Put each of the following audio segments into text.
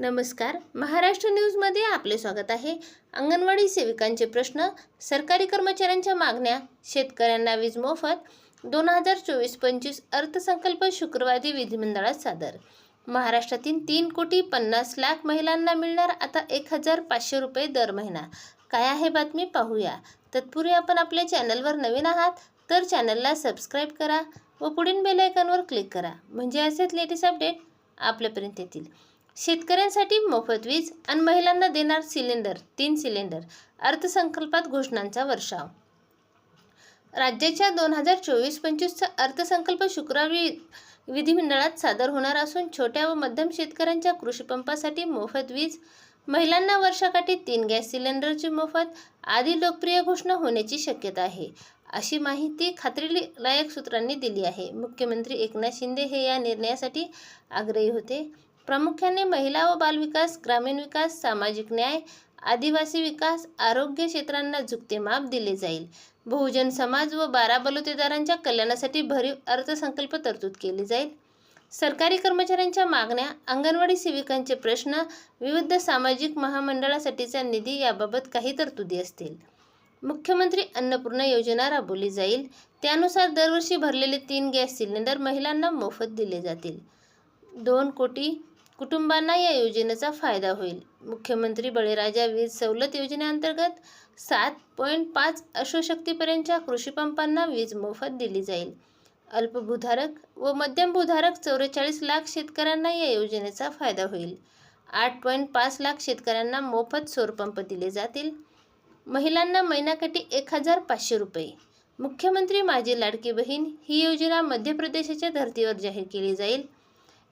नमस्कार. महाराष्ट्र न्यूजमध्ये आपले स्वागत आहे. अंगणवाडी सेविकांचे प्रश्न सरकारी कर्मचाऱ्यांच्या मागण्या शेतकऱ्यांना वीज मोफत दोन हजार चोवीस पंचवीस अर्थसंकल्प शुक्रवारी विधिमंडळात सादर. महाराष्ट्रातील तीन कोटी पन्नास लाख महिलांना मिळणार आता एक हजार पाचशे रुपये दर महिना. काय आहे बातमी पाहूया. तत्पूर्वी आपण आपल्या चॅनलवर नवीन आहात तर चॅनलला सबस्क्राईब करा व पुढील बेल आयकॉनवर क्लिक करा. म्हणजे असेच लेटेस्ट अपडेट आपल्यापर्यंत येतील. शेतकऱ्यांसाठी मोफत वीज आणि महिलांना देणार सिलेंडर तीन सिलेंडर अर्थसंकल्पात घोषणांचा वर्षाव. राज्याच्या दोन हजार चोवीस पंचवीसचा अर्थसंकल्प शुक्रवारी विधिमंडळात सादर होणार असून छोट्या व मध्यम शेतकऱ्यांच्या कृषीपंपासाठी मोफत वीज महिलांना वर्षाकाठी तीन गॅस सिलेंडरची मोफत आदी लोकप्रिय घोषणा होण्याची शक्यता आहे अशी माहिती खात्रीलायक सूत्रांनी दिली आहे. मुख्यमंत्री एकनाथ शिंदे हे या निर्णयासाठी आग्रही होते. प्रामुख्याने महिला व बालविकास ग्रामीण विकास सामाजिक न्याय आदिवासी विकास आरोग्य क्षेत्रांना झुकते माप दिले जाईल. बहुजन समाज व बारा बलुतेदारांच्या कल्याणासाठी भरीव अर्थसंकल्प तरतूद केली जाईल. सरकारी कर्मचाऱ्यांच्या मागण्या अंगणवाडी सेविकांचे प्रश्न विविध सामाजिक महामंडळासाठीचा निधी याबाबत काही तरतुदी असतील. मुख्यमंत्री अन्नपूर्णा योजना राबवली जाईल. त्यानुसार दरवर्षी भरलेले तीन गॅस सिलेंडर महिलांना मोफत दिले जातील. दोन कोटी कुटुंबांना या योजनेचा फायदा होईल. मुख्यमंत्री बळीराजा वीज सवलत योजनेअंतर्गत सात पॉईंट पाच अश्वशक्तीपर्यंतच्या कृषीपंपांना वीज मोफत दिली जाईल. अल्पभूधारक व मध्यम भूधारक चौवेचाळीस लाख शेतकऱ्यांना या योजनेचा फायदा होईल. आठ पॉईंट पाच लाख शेतकऱ्यांना मोफत सौरपंप दिले जातील. महिलांना महिनाकाठी एक हजार पाचशे रुपये. मुख्यमंत्री माझी लाडकी बहीण ही योजना मध्य प्रदेशाच्या धर्तीवर जाहीर केली जाईल.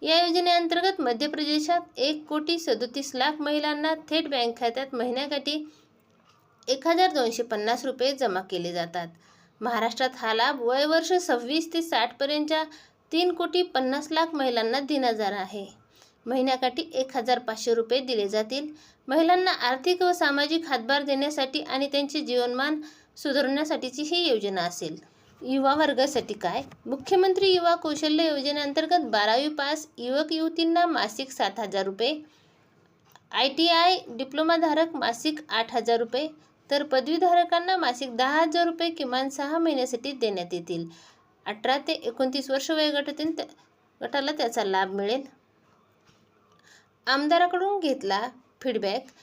या योजनेअंतर्गत मध्य प्रदेशात एक कोटी सदोतीस लाख महिलांना थेट बँक खात्यात महिन्याकाठी एक हजार दोनशे पन्नास रुपये जमा केले जातात. महाराष्ट्रात हा लाभ वयवर्ष सव्वीस ते साठपर्यंतच्या तीन कोटी पन्नास लाख महिलांना दिला जाणार आहे. महिन्याकाठी एक हजार पाचशे रुपये दिले जातील. महिलांना आर्थिक व सामाजिक हातभार देण्यासाठी आणि त्यांचे जीवनमान सुधारण्यासाठीची ही योजना असेल. युवा वर्गासाठी काय? मुख्यमंत्री युवा कौशल्य योजनेअंतर्गत बारावी पास युवक युवतींना मासिक सात हजार रुपये आय टी आय डिप्लोमाधारक मासिक आठ हजार रुपये तर पदवीधारकांना मासिक दहा हजार रुपये किमान सहा महिन्यासाठी देण्यात येतील. अठरा ते एकोणतीस वर्ष वयोगटातील त्या- गटाला त्याचा लाभ मिळेल. आमदाराकडून घेतला फीडबॅक